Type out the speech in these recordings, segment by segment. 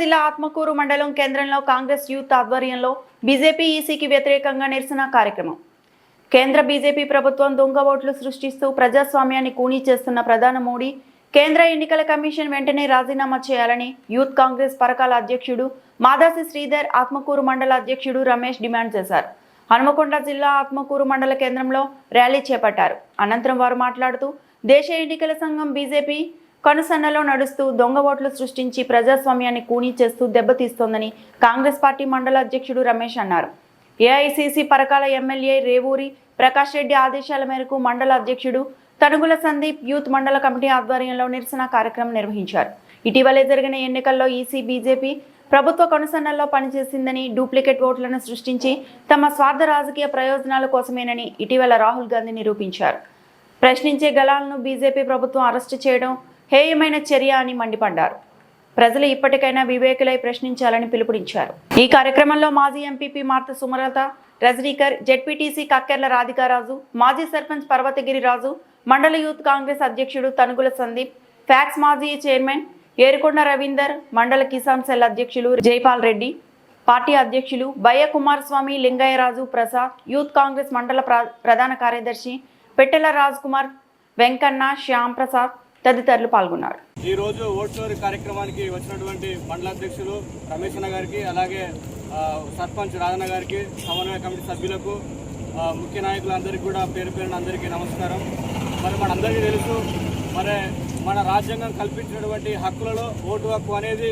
జిల్లా ఆత్మకూరు మండలం కేంద్రంలో కాంగ్రెస్ యూత్ ఆధ్వర్యంలో బీజేపీ ఈసీకి వ్యతిరేకంగా నిరసన కార్యక్రమం. కేంద్ర బీజేపీ ప్రభుత్వం దొంగ ఓట్లు సృష్టిస్తూ ప్రజాస్వామ్యాన్ని కూనీ చేస్తున్న ప్రధాని మోడీ కేంద్ర ఎన్నికల కమిషన్ వెంటనే రాజీనామా చేయాలని యూత్ కాంగ్రెస్ పరకాల అధ్యక్షుడు మాదాసి శ్రీధర్ ఆత్మకూరు మండల అధ్యక్షుడు రమేష్ డిమాండ్ చేశారు. హనుమకొండ జిల్లా ఆత్మకూరు మండల కేంద్రంలో ర్యాలీ చేపట్టారు. అనంతరం వారు మాట్లాడుతూ దేశ ఎన్నికల సంఘం బీజేపీ కనుసన్నలో నడుస్తూ దొంగ ఓట్లు సృష్టించి ప్రజాస్వామ్యాన్ని కూనీ చేస్తూ దెబ్బతీస్తోందని కాంగ్రెస్ పార్టీ మండల అధ్యక్షుడు రమేష్ అన్నారు. ఏఐసిసి పరకాల ఎమ్మెల్యే రేవూరి ప్రకాష్ రెడ్డి ఆదేశాల మేరకు మండల అధ్యక్షుడు తనుగుల సందీప్ యూత్ మండల కమిటీ ఆధ్వర్యంలో నిరసన కార్యక్రమం నిర్వహించారు. ఇటీవలే జరిగిన ఎన్నికల్లో ఈసీ బీజేపీ ప్రభుత్వ కనుసన్నల్లో పనిచేసిందని డూప్లికేట్ ఓట్లను సృష్టించి తమ స్వార్థ రాజకీయ ప్రయోజనాల కోసమేనని ఇటీవల రాహుల్ గాంధీ నిరూపించారు. ప్రశ్నించే గలాలను బీజేపీ ప్రభుత్వం అరెస్టు చేయడం హేయమైన చర్య అని మండిపడ్డారు. ప్రజలు ఇప్పటికైనా వివేకులై ప్రశ్నించాలని పిలుపునిచ్చారు. ఈ కార్యక్రమంలో మాజీ ఎంపీపీ మార్త సుమలత రజనీకర్ జెడ్పీటీసీ కక్కెర్ల రాధికారాజు మాజీ సర్పంచ్ పర్వతగిరి రాజు మండల యూత్ కాంగ్రెస్ అధ్యక్షుడు తనుగుల సందీప్ ఫ్యాక్స్ మాజీ చైర్మన్ ఏరుకొండ రవీందర్ మండల కిసాన్ సెల్ అధ్యక్షులు జైపాల్ రెడ్డి పార్టీ అధ్యక్షులు బయ్య కుమారస్వామి లింగయ్యరాజు ప్రసాద్ యూత్ కాంగ్రెస్ మండల ప్ర- ప్రధాన కార్యదర్శి పెట్టెల రాజ్ కుమార్ వెంకన్న శ్యామ్ ప్రసాద్ తదితరులు పాల్గొన్నారు. ఈ రోజు ఓట్లోరి కార్యక్రమానికి వచ్చినటువంటి మండల అధ్యక్షులు రమేష్ అన్న గారికి అలాగే సర్పంచ్ రాజన్న గారికి సమన్వయ కమిటీ సభ్యులకు ముఖ్య నాయకులందరికీ కూడా పేరు పేరున అందరికీ నమస్కారం. మరి మనందరికీ తెలుసు మరి మన రాజ్యాంగం కల్పించినటువంటి హక్కులలో ఓటు హక్కు అనేది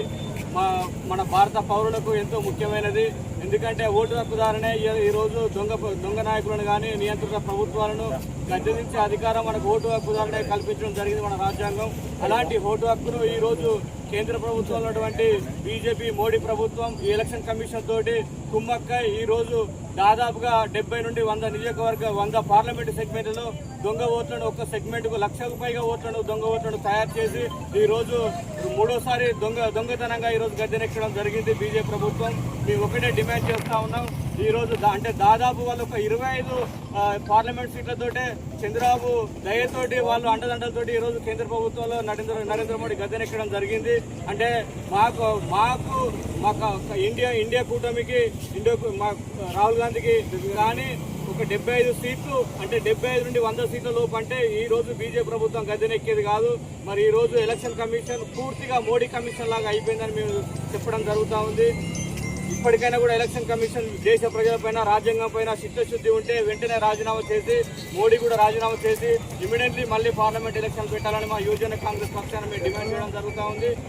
మా మన భారత పౌరులకు ఎంతో ముఖ్యమైనది. ఎందుకంటే ఓటు హక్కుదారునే ఈ- ఈరోజు దొంగ దొంగ నాయకులను కానీ నియంత్రిత ప్రభుత్వాలను గద్దెదించే అధికారం మనకు ఓటు హక్కుదారునే కల్పించడం జరిగింది మన రాజ్యాంగం. అలాంటి ఓటు హక్కును ఈరోజు కేంద్ర ప్రభుత్వంలో ఉన్నటువంటి బీజేపీ మోడీ ప్రభుత్వం ఈ ఎలక్షన్ కమిషన్ తోటి కుమ్మక్కై ఈ రోజు దాదాపుగా డెబ్బై నుండి వంద నియోజకవర్గ వంద పార్లమెంటు సెగ్మెంట్లలో దొంగ ఓట్లను ఒక్క సెగ్మెంట్కు లక్షకు పైగా ఓట్లను దొంగ ఓట్లను తయారు చేసి ఈ రోజు మూడోసారి దొంగ దొంగతనంగా ఈ రోజు గద్దెనెక్కడం జరిగింది బీజేపీ ప్రభుత్వం. మేము ఒకటే డిమాండ్ చేస్తా ఉన్నాం. ఈ రోజు అంటే దాదాపు వాళ్ళు ఒక ఇరవై ఐదు పార్లమెంట్ సీట్లతోటే చంద్రబాబు దయతోటి వాళ్ళు అండదండలతోటి ఈరోజు కేంద్ర ప్రభుత్వంలో నరేంద్ర నరేంద్ర మోడీ గద్దెనెక్కడం జరిగింది. అంటే మాకు మాకు మాకు ఇండియా ఇండియా కూటమికి ఇండియా మా రాహుల్ గాంధీకి కానీ ఒక డెబ్బై ఐదు సీట్లు అంటే డెబ్బై ఐదు నుండి వంద సీట్ల లోపు అంటే ఈ రోజు బీజేపీ ప్రభుత్వం గద్దెనెక్కేది కాదు. మరి ఈ రోజు ఎలక్షన్ కమిషన్ పూర్తిగా మోడీ కమిషన్ లాగా అయిపోయిందని మేము చెప్పడం జరుగుతూ ఉంది. ఇప్పటికైనా కూడా ఎలక్షన్ కమిషన్ దేశ ప్రజలపైన రాజ్యాంగం పైన చిత్తశుద్ధి ఉంటే వెంటనే రాజీనామా చేసి మోడీ కూడా రాజీనామా చేసి ఇమీడియట్లీ మళ్ళీ పార్లమెంట్ ఎలక్షన్ పెట్టాలని మా యువజన కాంగ్రెస్ పక్షాన మేము డిమాండ్ చేయడం జరుగుతూ ఉంది.